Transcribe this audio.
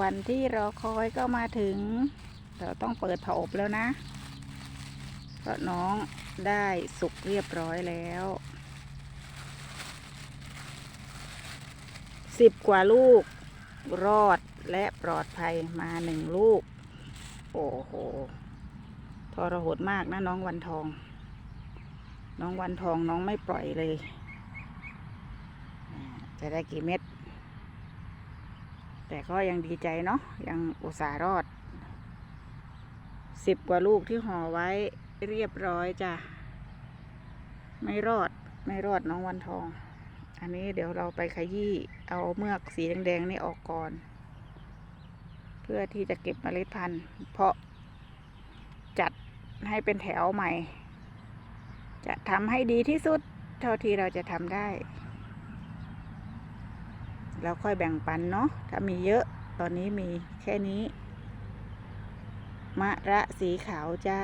วันที่รอคอยก็มาถึง เราต้องเปิดผาอบแล้วนะ เพราะน้องได้สุกเรียบร้อยแล้วสิบกว่าลูกรอดและปลอดภัยมาหนึ่งลูก โอ้โหทรหดมากนะน้องวันทอง น้องวันทองน้องไม่ปล่อยเลย จะได้กี่เม็ด แต่ก็ยังดีใจเนาะยังอุตส่าห์รอดสิบกว่าลูกที่ห่อไว้เรียบร้อยจ้ะ ไม่รอดไม่รอดน้องวันทอง อันนี้เดี๋ยวเราไปขยี้เอาเมือกสีแดงๆนี่ออกก่อน เพื่อที่จะเก็บเมล็ดพันธุ์ เพราะจัดให้เป็นแถวใหม่ จะทำให้ดีที่สุดเท่าที่เราจะทำได้ แล้วค่อยแบ่งปันเนาะถ้ามีเยอะตอนนี้มีแค่นี้ มะระสีขาวจ้า